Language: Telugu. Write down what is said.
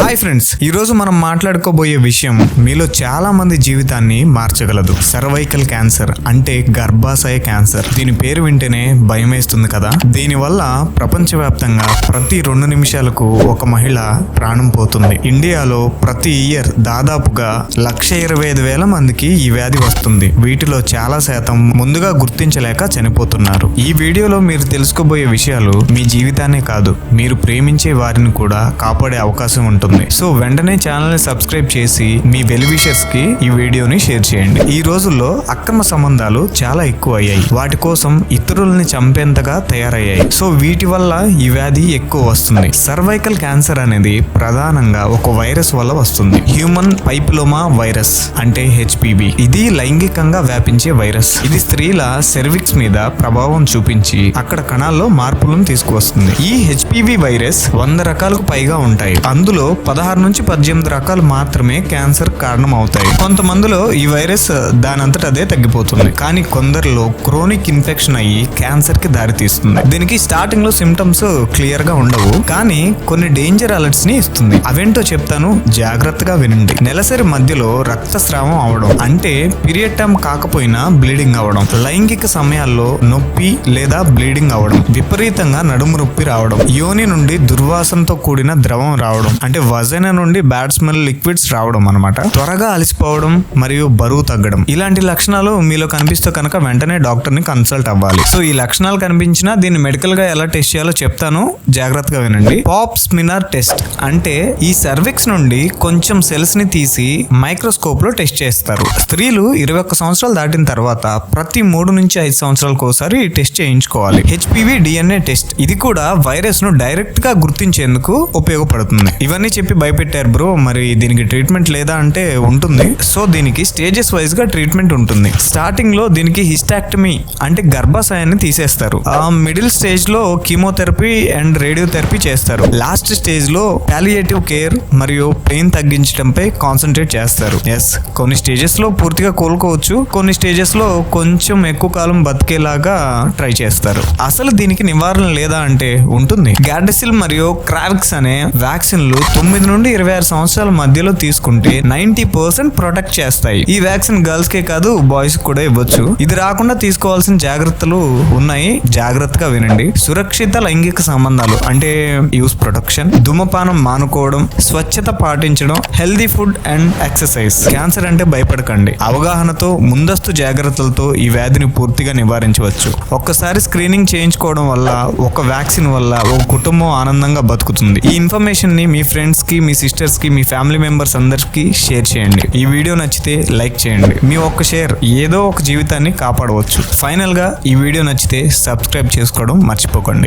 హాయ్ ఫ్రెండ్స్ ఈ రోజు మనం మాట్లాడుకోబోయే విషయం మీలో చాలా మంది జీవితాన్ని మార్చగలదు. సర్వైకల్ క్యాన్సర్ అంటే గర్భాశయ క్యాన్సర్ దీని పేరు వింటేనే భయం వేస్తుంది కదా? దీనివల్ల ప్రపంచవ్యాప్తంగా ప్రతి రెండు నిమిషాలకు ఒక మహిళ ప్రాణం పోతుంది. ఇండియాలో ప్రతి ఇయర్ దాదాపుగా లక్ష ఇరవై ఐదు వేల మందికి ఈ వ్యాధి వస్తుంది. వీటిలో చాలా శాతం ముందుగా గుర్తించలేక చనిపోతున్నారు. ఈ వీడియోలో మీరు తెలుసుకోబోయే విషయాలు మీ జీవితాన్నే కాదు మీరు ప్రేమించే వారిని కూడా కాపాడే అవకాశం ఉంటుంది. సో వెంటనే ఛానల్ని సబ్స్క్రైబ్ చేసి మీ వెలివిషర్స్కి ఈ వీడియోని షేర్ చేయండి. ఈ రోజుల్లో అక్రమ సంబంధాలు చాలా ఎక్కువ అయ్యాయి వాటి కోసం ఇతరులని చంపేంతగా తయారయ్యాయి. సో వీటి వల్ల ఈ వ్యాధి ఎక్కువ వస్తుంది. సర్వైకల్ క్యాన్సర్ అనేది ప్రధానంగా ఒక వైరస్ వల్ల వస్తుంది. హ్యూమన్ పైప్లోమా వైరస్ అంటే హెచ్పివి ఇది లైంగికంగా వ్యాపించే వైరస్. ఇది స్త్రీల సెర్విక్స్ మీద ప్రభావం చూపించి అక్కడ కణాల్లో మార్పులను తీసుకువస్తుంది. ఈ హెచ్పివి వైరస్ వంద రకాలకు పైగా ఉంటాయి. అందులో పదహారు నుంచి పద్దెనిమిది రకాలు మాత్రమే క్యాన్సర్ కారణం అవుతాయి కొంతమందిలో ఈ వైరస్ దానంతట అదే తగ్గిపోతుంది. కానీ కొందరిలో క్రోనిక్ ఇన్ఫెక్షన్ అయ్యి క్యాన్సర్కి దారితీస్తుంది. దీనికి స్టార్టింగ్లో సిమ్టమ్స్ క్లియర్గా ఉండవు. కానీ కొన్ని డేంజర్ అలర్ట్స్ని ఇస్తుంది. అవేంటో చెప్తాను జాగ్రత్తగా వినండి. నెలసరి మధ్యలో రక్తస్రావం అవడం అంటే పీరియడ్ టైం కాకపోయినా బ్లీడింగ్ అవడం లైంగిక సమయాల్లో నొప్పి లేదా బ్లీడింగ్ అవడం విపరీతంగా నడుము నొప్పి రావడం యోని నుండి దుర్వాసనతో కూడిన ద్రవం రావడం అంటే వజన నుండి బ్యాడ్ స్మెల్ లిక్విడ్స్ రావడం అనమాట త్వరగా అలసిపోవడం మరియు బరువు తగ్గడం. ఇలాంటి లక్షణాలు మీలో కనిపిస్తే కనుక వెంటనే డాక్టర్ని కన్సల్ట్ అవ్వాలి. సో ఈ లక్షణాలు కనిపించినా దీన్ని మెడికల్గా ఎలా టెస్ట్ చేయాలో చెప్తాను. జాగ్రత్తగా వినండి. పాప్ స్మినర్ టెస్ట్ అంటే ఈ సర్విక్స్ నుండి కొంచెం సెల్స్ని తీసి మైక్రోస్కోప్లో టెస్ట్ చేస్తారు. స్త్రీలు ఇరవై ఒక్క సంవత్సరాలు దాటిన తర్వాత ప్రతి మూడు నుంచి ఐదు సంవత్సరాలకు ఒకసారి ఈ టెస్ట్ చేయించుకోవాలి. HPV DNA test. ఇది కూడా వైరస్ను డైరెక్ట్గా గుర్తించేందుకు ఉపయోగపడుతుంది. ఇవన్నీ చెప్పి భయపెట్టారు బ్రో. మరి దీనికి ట్రీట్మెంట్ లేదా అంటే ఉంటుంది. సో దీనికి స్టేజెస్ వైజ్గా ట్రీట్మెంట్ ఉంటుంది. స్టార్టింగ్లో దీనికి హిస్టాక్టమీ అంటే గర్భాశయాన్ని తీసేస్తారు. ఆ మిడిల్ స్టేజ్లో కీమోథెరపీ అండ్ రేడియోథెరపీ చేస్తారు. లాస్ట్ స్టేజ్లో పాలియేటివ్ కేర్ మరియు పెయిన్ తగ్గించడంపై కాన్సన్ట్రేట్ చేస్తారు. ఎస్ కొన్ని స్టేజెస్లో పూర్తిగా కోలుకోవచ్చు. కొన్ని స్టేజెస్లో కొంచెం ఎక్కువ కాలం బతికేలాగా ట్రై చేస్తారు. అసలు దీనికి నివారణ లేదా అంటే ఉంటుంది. గ్యాడసిల్ మరియు క్రావిక్స్ అనే వ్యాక్సిన్లు తొమ్మిది నుండి ఇరవై ఆరు సంవత్సరాల మధ్యలో తీసుకుంటే నైన్టీ పర్సెంట్ ప్రొటెక్ట్ చేస్తాయి. ఈ వ్యాక్సిన్ గర్ల్స్ కే కాదు బాయ్స్ కూడా ఇవ్వచ్చు. ఇది రాకుండా తీసుకోవాల్సిన జాగ్రత్తలు ఉన్నాయి. జాగ్రత్తగా వినండి. సురక్షిత లైంగిక సంబంధాలు అంటే యూస్ ప్రొటెక్షన్ ధూమపానం మానుకోవడం స్వచ్ఛత పాటించడం healthy food and exercise. Cancer అంటే భయపడకండి. అవగాహనతో ముందస్తు జాగ్రత్తలతో ఈ వ్యాధిని పూర్తిగా నివారించవచ్చు. ఒక్కసారి స్క్రీనింగ్ చేయించుకోవడం వల్ల ఒక వ్యాక్సిన్ వల్ల ఒక కుటుంబం ఆనందంగా బతుకుతుంది. ఈ ఇన్ఫర్మేషన్ని మీ ఫ్రెండ్స్ ఫ్రెండ్స్కి మీ సిస్టర్స్కి మీ ఫ్యామిలీ మెంబర్స్ అందరికి షేర్ చేయండి. ఈ వీడియో నచ్చితే లైక్ చేయండి. మీ ఒక్క షేర్ ఏదో ఒక జీవితాన్ని కాపాడవచ్చు. ఫైనల్గా ఈ వీడియో నచ్చితే సబ్స్క్రైబ్ చేసుకోవడం మర్చిపోకండి.